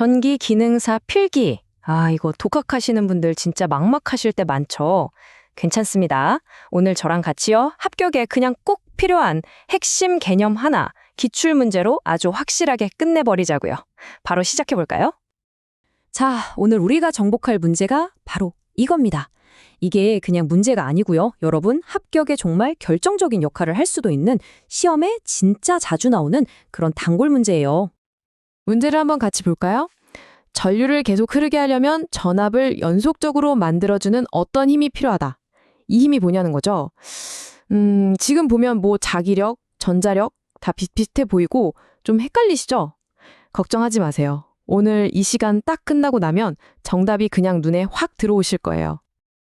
전기 기능사 필기. 아, 이거 독학하시는 분들 진짜 막막하실 때 많죠. 괜찮습니다. 오늘 저랑 같이요. 합격에 그냥 꼭 필요한 핵심 개념 하나, 기출 문제로 아주 확실하게 끝내버리자고요. 바로 시작해 볼까요? 자, 오늘 우리가 정복할 문제가 바로 이겁니다. 이게 그냥 문제가 아니고요. 여러분, 합격에 정말 결정적인 역할을 할 수도 있는 시험에 진짜 자주 나오는 그런 단골 문제예요. 문제를 한번 같이 볼까요? 전류를 계속 흐르게 하려면 전압을 연속적으로 만들어주는 어떤 힘이 필요하다. 이 힘이 뭐냐는 거죠. 음, 지금 보면 뭐 자기력, 전자력 다 비슷비슷해 보이고 좀 헷갈리시죠? 걱정하지 마세요. 오늘 이 시간 딱 끝나고 나면 정답이 그냥 눈에 확 들어오실 거예요.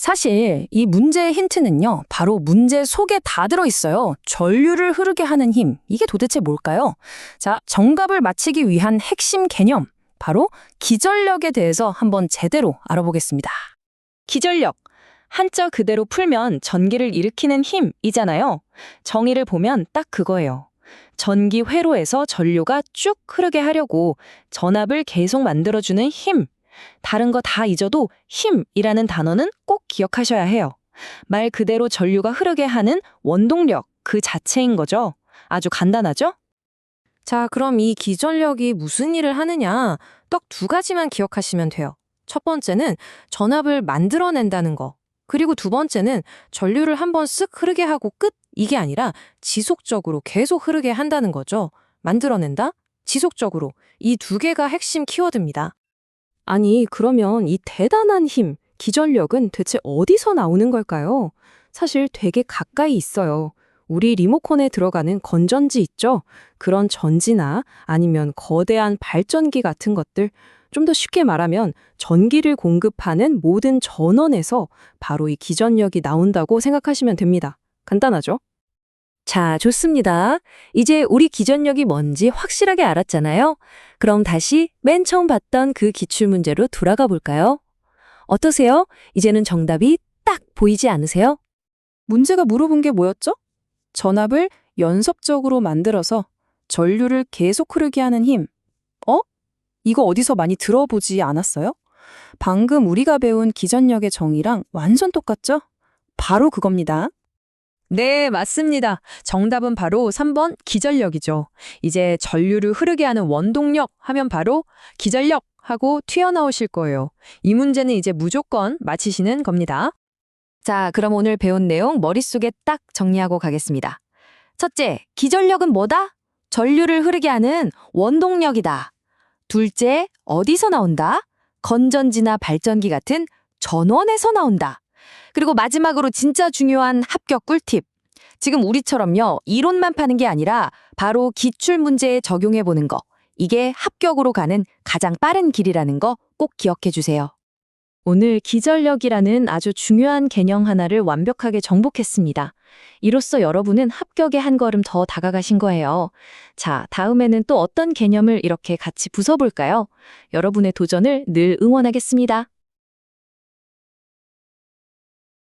사실 이 문제의 힌트는요, 바로 문제 속에 다 들어있어요. 전류를 흐르게 하는 힘. 이게 도대체 뭘까요? 자, 정답을 맞히기 위한 핵심 개념. 바로 기전력에 대해서 한번 제대로 알아보겠습니다. 기전력. 한자 그대로 풀면 전기를 일으키는 힘이잖아요. 정의를 보면 딱 그거예요. 전기 회로에서 전류가 쭉 흐르게 하려고 전압을 계속 만들어주는 힘. 다른 거 다 잊어도 힘이라는 단어는 꼭 기억하셔야 해요. 말 그대로 전류가 흐르게 하는 원동력 그 자체인 거죠. 아주 간단하죠? 자, 그럼 이 기전력이 무슨 일을 하느냐? 딱 두 가지만 기억하시면 돼요. 첫 번째는 전압을 만들어낸다는 거. 그리고 두 번째는 전류를 한번 쓱 흐르게 하고 끝. 이게 아니라 지속적으로 계속 흐르게 한다는 거죠. 만들어낸다? 지속적으로. 이 두 개가 핵심 키워드입니다. 아니, 그러면 이 대단한 힘, 기전력은 대체 어디서 나오는 걸까요? 사실 되게 가까이 있어요. 우리 리모컨에 들어가는 건전지 있죠? 그런 전지나 아니면 거대한 발전기 같은 것들, 좀 더 쉽게 말하면 전기를 공급하는 모든 전원에서 바로 이 기전력이 나온다고 생각하시면 됩니다. 간단하죠? 자, 좋습니다. 이제 우리 기전력이 뭔지 확실하게 알았잖아요. 그럼 다시 맨 처음 봤던 그 기출문제로 돌아가 볼까요? 어떠세요? 이제는 정답이 딱 보이지 않으세요? 문제가 물어본 게 뭐였죠? 전압을 연속적으로 만들어서 전류를 계속 흐르게 하는 힘. 어? 이거 어디서 많이 들어보지 않았어요? 방금 우리가 배운 기전력의 정의랑 완전 똑같죠? 바로 그겁니다. 네, 맞습니다. 정답은 바로 3번 기전력이죠. 이제 전류를 흐르게 하는 원동력 하면 바로 기전력 하고 튀어나오실 거예요. 이 문제는 이제 무조건 맞히시는 겁니다. 자, 그럼 오늘 배운 내용 머릿속에 딱 정리하고 가겠습니다. 첫째, 기전력은 뭐다? 전류를 흐르게 하는 원동력이다. 둘째, 어디서 나온다? 건전지나 발전기 같은 전원에서 나온다. 그리고 마지막으로 진짜 중요한 합격 꿀팁. 지금 우리처럼요, 이론만 파는 게 아니라 바로 기출 문제에 적용해 보는 거. 이게 합격으로 가는 가장 빠른 길이라는 거 꼭 기억해 주세요. 오늘 기전력이라는 아주 중요한 개념 하나를 완벽하게 정복했습니다. 이로써 여러분은 합격에 한 걸음 더 다가가신 거예요. 자, 다음에는 또 어떤 개념을 이렇게 같이 부숴볼까요? 여러분의 도전을 늘 응원하겠습니다.